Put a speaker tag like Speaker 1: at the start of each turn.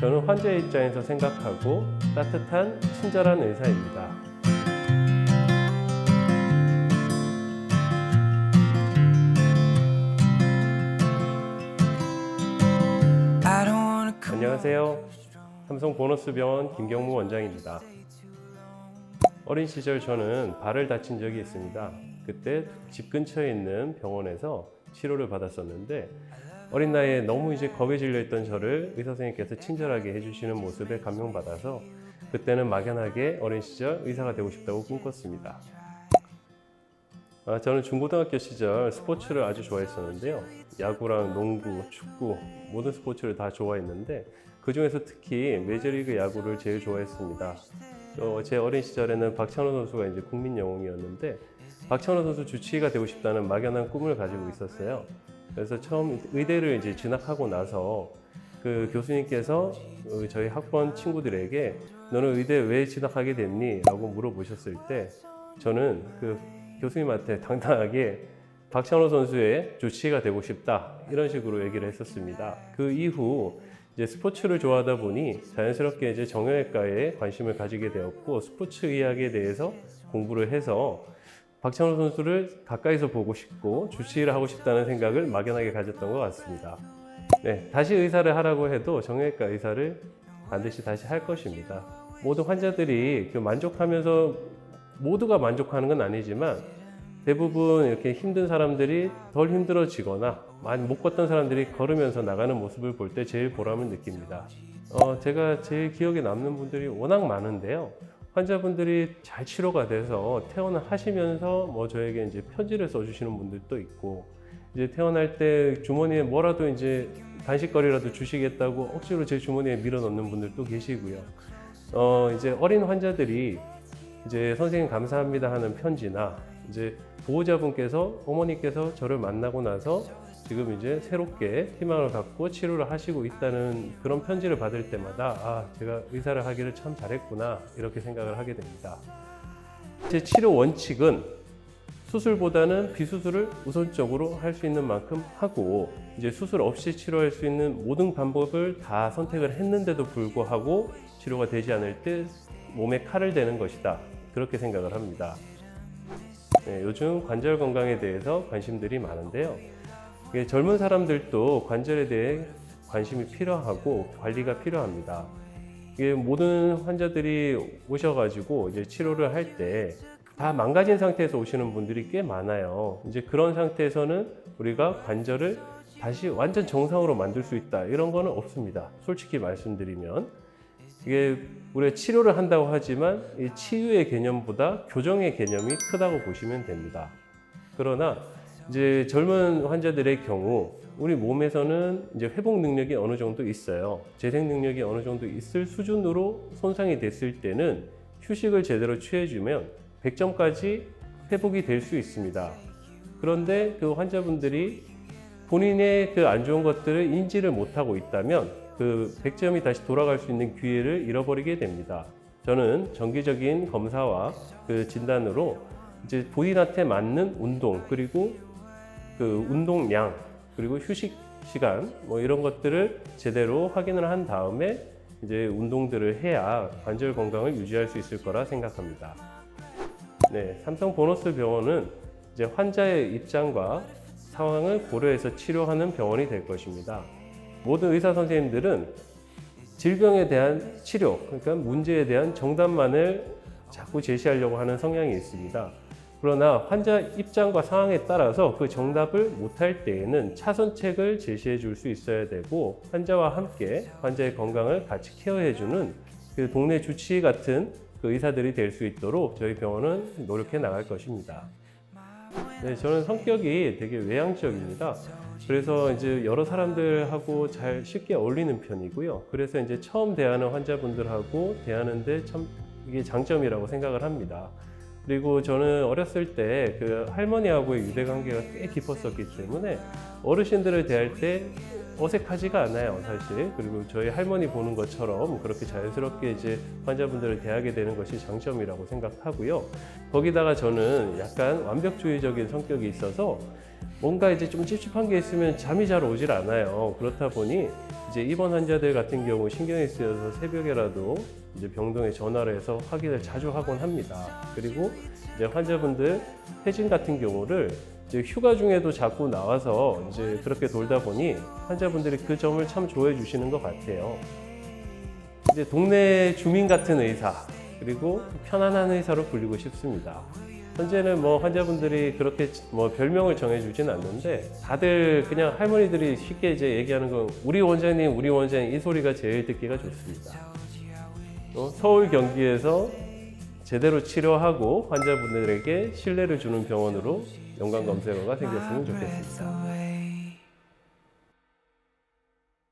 Speaker 1: 저는 환자의 입장에서 생각하고 따뜻한 친절한 의사입니다. 안녕하세요. 삼성 보너스 병원 김경무 원장입니다. 어린 시절 저는 발을 다친 적이 있습니다. 그때 집 근처에 있는 병원에서 치료를 받았었는데 어린 나이에 너무 이제 겁에 질려 있던 저를 의사 선생님께서 친절하게 해주시는 모습에 감명받아서 그때는 막연하게 어린 시절 의사가 되고 싶다고 꿈꿨습니다. 아, 저는 중고등학교 시절 스포츠를 아주 좋아했었는데요. 야구랑 농구, 축구 모든 스포츠를 다 좋아했는데 그 중에서 특히 메이저리그 야구를 제일 좋아했습니다. 어, 제 어린 시절에는 박찬호 선수가 이제 국민 영웅이었는데 박찬호 선수 주치의가 되고 싶다는 막연한 꿈을 가지고 있었어요. 그래서 처음 의대를 이제 진학하고 나서 그 교수님께서 어, 저희 학번 친구들에게 너는 의대 왜 진학하게 됐니? 라고 물어보셨을 때 저는 그 교수님한테 당당하게 박찬호 선수의 주치의가 되고 싶다 이런 식으로 얘기를 했었습니다. 그 이후 이제 스포츠를 좋아하다 보니 자연스럽게 이제 정형외과에 관심을 가지게 되었고 스포츠 의학에 대해서 공부를 해서 박찬호 선수를 가까이서 보고 싶고 주치의를 하고 싶다는 생각을 막연하게 가졌던 것 같습니다. 네, 다시 의사를 하라고 해도 정형외과 의사를 반드시 다시 할 것입니다. 모든 환자들이 그 만족하면서 모두가 만족하는 건 아니지만 대부분 이렇게 힘든 사람들이 덜 힘들어지거나 많이 못 걷던 사람들이 걸으면서 나가는 모습을 볼 때 제일 보람을 느낍니다. 어, 제가 제일 기억에 남는 분들이 워낙 많은데요. 환자분들이 잘 치료가 돼서 퇴원하시면서 뭐 저에게 이제 편지를 써주시는 분들도 있고 이제 퇴원할 때 주머니에 뭐라도 이제 간식거리라도 주시겠다고 억지로 제 주머니에 밀어 넣는 분들도 계시고요. 어, 이제 어린 환자들이 이제 선생님 감사합니다 하는 편지나 이제 보호자분께서 어머니께서 저를 만나고 나서 지금 이제 새롭게 희망을 갖고 치료를 하시고 있다는 그런 편지를 받을 때마다 아 제가 의사를 하기를 참 잘했구나 이렇게 생각을 하게 됩니다. 제 치료 원칙은 수술보다는 비수술을 우선적으로 할 수 있는 만큼 하고 이제 수술 없이 치료할 수 있는 모든 방법을 다 선택을 했는데도 불구하고 치료가 되지 않을 때 몸에 칼을 대는 것이다 그렇게 생각을 합니다. 네, 요즘 관절 건강에 대해서 관심들이 많은데요. 이게 젊은 사람들도 관절에 대해 관심이 필요하고 관리가 필요합니다. 이게 모든 환자들이 오셔가지고 이제 치료를 할 때 다 망가진 상태에서 오시는 분들이 꽤 많아요. 이제 그런 상태에서는 우리가 관절을 다시 완전 정상으로 만들 수 있다 이런 거는 없습니다. 솔직히 말씀드리면 이게 우리가 치료를 한다고 하지만 이 치유의 개념보다 교정의 개념이 크다고 보시면 됩니다. 그러나 이제 젊은 환자들의 경우 우리 몸에서는 이제 회복 능력이 어느 정도 있어요. 재생 능력이 어느 정도 있을 수준으로 손상이 됐을 때는 휴식을 제대로 취해주면 100점까지 회복이 될 수 있습니다. 그런데 그 환자분들이 본인의 그 안 좋은 것들을 인지를 못하고 있다면 그 100점이 다시 돌아갈 수 있는 기회를 잃어버리게 됩니다. 저는 정기적인 검사와 그 진단으로 이제 본인한테 맞는 운동 그리고 그 운동량 그리고 휴식 시간 뭐 이런 것들을 제대로 확인을 한 다음에 이제 운동들을 해야 관절 건강을 유지할 수 있을 거라 생각합니다. 네, 삼성 보너스 병원은 이제 환자의 입장과 상황을 고려해서 치료하는 병원이 될 것입니다. 모든 의사 선생님들은 질병에 대한 치료, 그러니까 문제에 대한 정답만을 자꾸 제시하려고 하는 성향이 있습니다. 그러나 환자 입장과 상황에 따라서 그 정답을 못할 때에는 차선책을 제시해 줄 수 있어야 되고 환자와 함께 환자의 건강을 같이 케어해 주는 그 동네 주치의 같은 그 의사들이 될 수 있도록 저희 병원은 노력해 나갈 것입니다. 네, 저는 성격이 되게 외향적입니다. 그래서 이제 여러 사람들하고 잘 쉽게 어울리는 편이고요. 그래서 이제 처음 대하는 환자분들하고 대하는데 참 이게 장점이라고 생각을 합니다. 그리고 저는 어렸을 때 그 할머니하고의 유대 관계가 꽤 깊었었기 때문에 어르신들을 대할 때 어색하지가 않아요, 사실. 그리고 저희 할머니 보는 것처럼 그렇게 자연스럽게 이제 환자분들을 대하게 되는 것이 장점이라고 생각하고요. 거기다가 저는 약간 완벽주의적인 성격이 있어서 뭔가 이제 좀 찝찝한 게 있으면 잠이 잘 오질 않아요. 그렇다 보니 이제 입원 환자들 같은 경우 신경이 쓰여서 새벽에라도 이제 병동에 전화를 해서 확인을 자주 하곤 합니다. 그리고 이제 환자분들 회진 같은 경우를 이제 휴가 중에도 자꾸 나와서 이제 그렇게 돌다 보니 환자분들이 그 점을 참 좋아해 주시는 것 같아요. 이제 동네 주민 같은 의사 그리고 편안한 의사로 불리고 싶습니다. 현재는 뭐 환자분들이 그렇게 뭐 별명을 정해주진 않는데 다들 그냥 할머니들이 쉽게 이제 얘기하는 건 우리 원장님, 우리 원장님 이 소리가 제일 듣기가 좋습니다. 또 서울 경기에서 제대로 치료하고 환자분들에게 신뢰를 주는 병원으로 연관 검색어가 생겼으면 좋겠습니다.